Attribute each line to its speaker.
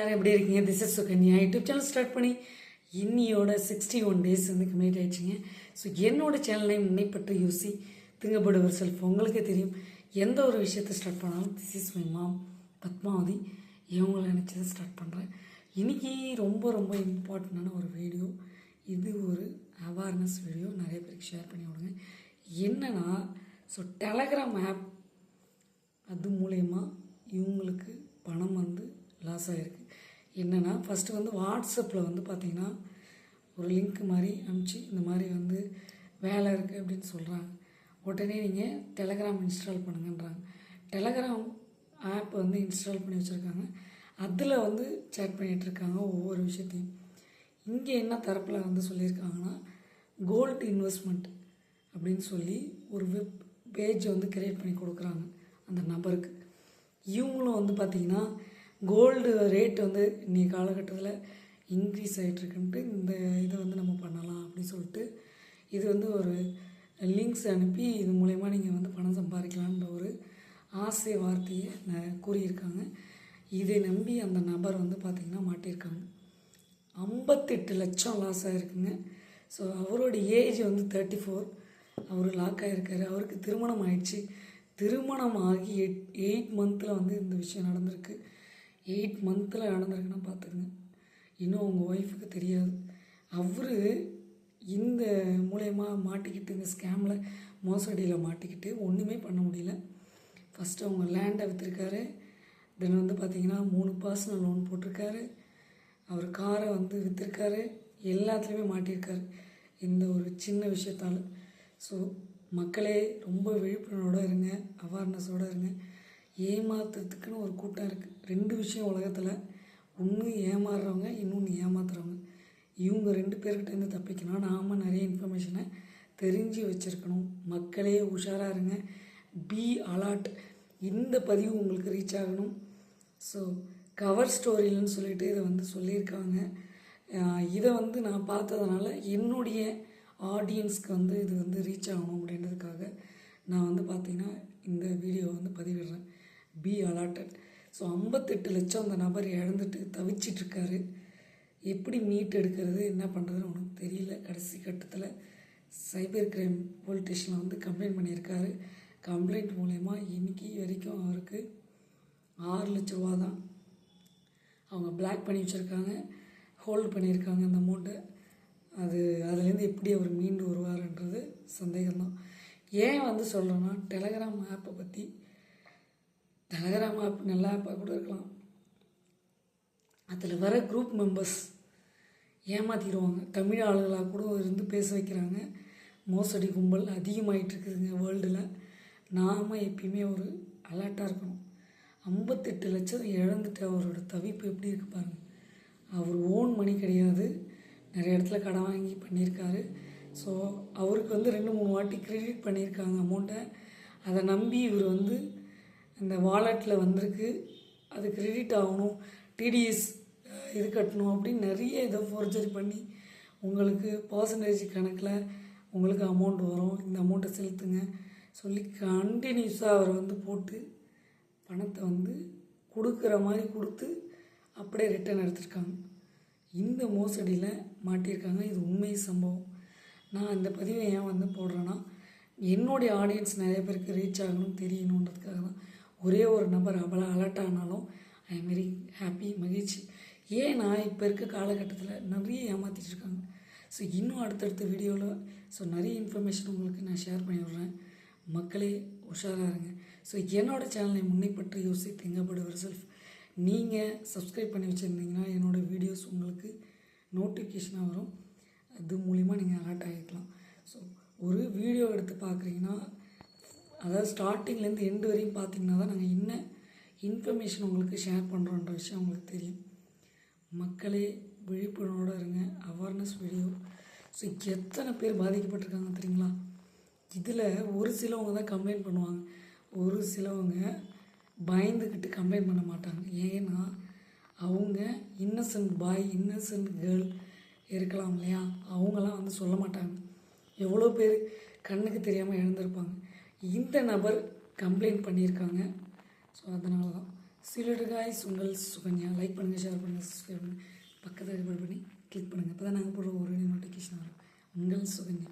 Speaker 1: எல்லாரும் எப்படி இருக்கீங்க? This is Sukanya YouTube channel start பண்ணி இன்னியோட சிக்ஸ்டி ஒன் டேஸ் வந்து கம்ப்ளீட் ஆயிடுச்சுங்க. ஸோ என்னோட சேனலை முன்னைப்பட்டு யூசி திங்கப்படுவர் செல்ஃப் உங்களுக்கே தெரியும். எந்த ஒரு விஷயத்தை ஸ்டார்ட் பண்ணாலும் this is my mom Padmavathi. இவங்கள நினச்சதை ஸ்டார்ட் பண்ணுறேன் இன்றைக்கி ரொம்ப ரொம்ப இம்பார்ட்டண்டான ஒரு வீடியோ இது ஒரு அவேர்னஸ் வீடியோ நிறைய பேருக்கு ஷேர் பண்ணி விடுங்க. என்னென்னா ஸோ டெலகிராம் ஆப் அது மூலயமா இவங்களுக்கு பணம் வந்து லாஸ் ஆகிருக்கு என்னென்னா ஃபஸ்ட்டு வந்து வாட்ஸ்அப்பில் வந்து பார்த்திங்கன்னா ஒரு லிங்க் மாதிரி அனுப்பிச்சு இந்த மாதிரி வந்து வேலை இருக்குது அப்படின்னு சொல்கிறாங்க உடனே நீங்கள் டெலகிராம் இன்ஸ்டால் பண்ணுங்கன்றாங்க. டெலகிராம் ஆப் வந்து இன்ஸ்டால் பண்ணி வச்சுருக்காங்க. அதில் வந்து சேட் பண்ணிகிட்ருக்காங்க ஒவ்வொரு விஷயத்தையும். இங்கே என்ன தரப்பில் வந்து சொல்லியிருக்காங்கன்னா கோல்டு இன்வெஸ்ட்மெண்ட் அப்படின்னு சொல்லி ஒரு வெப் பேஜ் வந்து க்ரியேட் பண்ணி கொடுக்குறாங்க அந்த நபருக்கு. இவங்களும் வந்து பார்த்திங்கன்னா கோல்டு ரேட் வந்து இன்றைய காலகட்டத்தில் இன்க்ரீஸ் ஆகிட்டுருக்குன்ட்டு இந்த இதை வந்து நம்ம பண்ணலாம் அப்படின்னு சொல்லிட்டு இது வந்து ஒரு லிங்க்ஸ் அனுப்பி இது மூலயமா நீங்கள் வந்து பணம் சம்பாதிக்கலான்ற ஒரு ஆசை வார்த்தையை ந- கூறியிருக்காங்க. இதை நம்பி அந்த நபர் வந்து பார்த்திங்கன்னா மாட்டியிருக்காங்க. ஐம்பத்தெட்டு லட்சம் லாஸ் ஆகிருக்குங்க ஸோ அவரோட ஏஜ் வந்து தேர்ட்டி ஃபோர் அவர் லாக் ஆகிருக்காரு அவருக்கு திருமணம் ஆயிடுச்சு. திருமணம் ஆகி எயிட் எயிட் மந்தில் வந்து இந்த விஷயம் நடந்திருக்கு. எயிட் மந்தில் நடந்திருக்குன்னா பார்த்துக்குங்க. இன்னும் அவங்க ஒய்ஃபுக்கு தெரியாது. அவர் இந்த மூலயமா மாட்டிக்கிட்டு இந்த ஸ்கேமில் மோசடியில் மாட்டிக்கிட்டு ஒன்றுமே பண்ண முடியல. ஃபஸ்ட்டு அவங்க லேண்டை விற்றுருக்காரு தென் வந்து பார்த்திங்கன்னா மூணு பர்சனல் லோன் போட்டிருக்காரு. அவர் காரை வந்து விற்றுருக்காரு எல்லாத்துலேயுமே மாட்டியிருக்காரு. இந்த ஒரு சின்ன விஷயத்தால். ஸோ மக்களே ரொம்ப விழிப்புணர்வோடு இருங்க அவேர்னஸோடு இருங்க. ஏமாத்துறதுக்குன்னு ஒரு கூட்டம் இருக்குது ரெண்டு விஷயம் உலகத்தில். ஒன்று ஏமாறுறவங்க இன்னொன்று ஏமாத்துறவங்க. இவங்க ரெண்டு பேர்கிட்டேருந்து தப்பிக்கணும். நாம் நிறைய இன்ஃபர்மேஷனை தெரிஞ்சு வச்சுருக்கணும். மக்களே உஷாராக இருங்க. பி அலாட் இந்த பதிவு உங்களுக்கு ரீச் ஆகணும். ஸோ கவர் ஸ்டோரியில்னு சொல்லிட்டு இதை வந்து சொல்லியிருக்காங்க. இதை வந்து நான் பார்த்ததுனால என்னுடைய ஆடியன்ஸ்க்கு வந்து இது வந்து ரீச் ஆகணும் அப்படின்றதுக்காக நான் வந்து பார்த்திங்கன்னா இந்த வீடியோ வந்து பதிவிடுறேன். பி அலாட்டட் ஸோ ஐம்பத்தெட்டு லட்சம் அந்த நபர் இழந்துட்டு தவிச்சிட்டு இருக்காரு எப்படி மீட் எடுக்கிறது என்ன பண்ணுறதுன்னு உனக்கு தெரியல. கடைசி கட்டத்தில் சைபர் கிரைம் போலீஸ் ஸ்டேஷனில் வந்து கம்ப்ளைண்ட் பண்ணியிருக்காரு. கம்ப்ளைண்ட் மூலயமா இன்னைக்கு வரைக்கும் அவருக்கு ஆறு லட்ச ரூபா தான் அவங்க பிளாக் பண்ணி வச்சுருக்காங்க. ஹோல்டு பண்ணியிருக்காங்க அந்த அமௌண்ட்டை அது அதுலேருந்து எப்படி அவர் மீண்டு வருவார்ன்றது சந்தேகம்தான். ஏன் வந்து சொல்கிறேன்னா டெலகிராம் ஆப்பை பற்றி டெலகிராம் ஆப் நல்ல ஆப்பாக கூட இருக்கலாம். அதில் வர குரூப் மெம்பர்ஸ் ஏமாற்றிடுவாங்க தமிழ் ஆளுகளாக கூட இருந்து பேச வைக்கிறாங்க. மோசடி கும்பல் அதிகமாயிட்டு இருக்குதுங்க வேர்ல்டில் நாம் எப்பயுமே ஒரு அலர்ட்டாக இருக்கணும். ஐம்பத்தெட்டு லட்சம் இழந்துட்டு அவரோட தவிப்பு எப்படி இருக்கு பாருங்கள் அவர் ஓன் மணி கிடையாது. நிறைய இடத்துல கடன் வாங்கி பண்ணியிருக்காரு. ஸோ அவருக்கு வந்து ரெண்டு மூணு வாட்டி கிரெடிட் பண்ணியிருக்காங்க அமௌண்ட்டை அதை நம்பி இவர் வந்து இந்த வாலெட்டில் வந்திருக்கு. அது கிரெடிட் ஆகணும் டிடிஎஸ் இது கட்டணும் அப்படின்னு நிறைய இதை ஃபோர்ஜரி பண்ணி உங்களுக்கு பர்சன்டேஜ் கணக்கில் உங்களுக்கு அமௌண்ட் வரும். இந்த அமௌண்ட்டை செலுத்துங்க. சொல்லி கண்டினியூஸாக அவரை வந்து போட்டு பணத்தை வந்து கொடுக்குற மாதிரி கொடுத்து அப்படியே ரிட்டர்ன் எடுத்திருக்காங்க. இந்த மோசடியில் மாட்டியிருக்காங்க. இது உண்மை சம்பவம். நான் இந்த பதிவை ஏன் வந்து போடுறேன்னா என்னுடைய ஆடியன்ஸ் நிறைய பேருக்கு ரீச் ஆகணும் தெரியணுன்றதுக்காக தான். ஒரே ஒரு நபர் அவ்வளோ அலர்ட் ஆனாலும் ஐ எம் வெரி ஹாப்பி மகிழ்ச்சி. ஏன்னா இப்போ இருக்க காலகட்டத்தில் நிறைய ஏமாற்றிட்டு இருக்காங்க. ஸோ இன்னும் அடுத்தடுத்த வீடியோவில் ஸோ நிறைய இன்ஃபர்மேஷன் உங்களுக்கு நான் ஷேர் பண்ணி விடுறேன். மக்களே உஷாராக இருங்க. ஸோ என்னோடய சேனலை முன்னைப்பற்றி யோசி திங்கப்படுவர் செல்ஃப் நீங்கள் சப்ஸ்கிரைப் பண்ணி வச்சுருந்தீங்கன்னா என்னோடய வீடியோஸ் உங்களுக்கு நோட்டிஃபிகேஷனாக வரும். அது மூலிமா நீங்கள் அலர்ட் ஆகிக்கலாம். ஸோ ஒரு வீடியோ எடுத்து பார்க்குறீங்கன்னா அதாவது ஸ்டார்டிங்லேருந்து எண்டு வரையும் பார்த்தீங்கன்னா தான் நாங்கள் என்ன இன்ஃபர்மேஷன் உங்களுக்கு ஷேர் பண்ணுறோன்ற விஷயம் உங்களுக்கு தெரியும். மக்களே விழிப்புணர்வோடு இருங்க. அவேர்னஸ் வீடியோ ஸோ எத்தனை பேர் பாதிக்கப்பட்டிருக்காங்க தெரியுங்களா? இதில் ஒரு சிலவங்க தான் கம்ப்ளைண்ட் பண்ணுவாங்க. ஒரு சிலவங்க பயந்துக்கிட்டு கம்ப்ளைண்ட் பண்ண மாட்டாங்க. ஏன்னா அவங்க இன்னசென்ட் பாய் இன்னசென்ட் கேர்ள் இருக்கலாம் இல்லையா? அவங்களாம் வந்து சொல்ல மாட்டாங்க. எவ்வளோ பேர் கண்ணுக்கு தெரியாமல் இழந்திருப்பாங்க இந்த நபர் கம்ப்ளைண்ட் பண்ணியிருக்காங்க. ஸோ அதனால தான் சிலர் காய்ஸ் உங்கள் சுகன்யா. லைக் பண்ணுங்கள் ஷேர் பண்ணுங்கள் சப்ஸ்கிரைப் பண்ணுங்கள் பக்கத்தில் பண்ணி கிளிக் பண்ணுங்கள் இப்போ தான் நாங்கள் போடுற ஒரு நோட்டிஃபிகேஷன் வரும். உங்கள் சுகன்யா.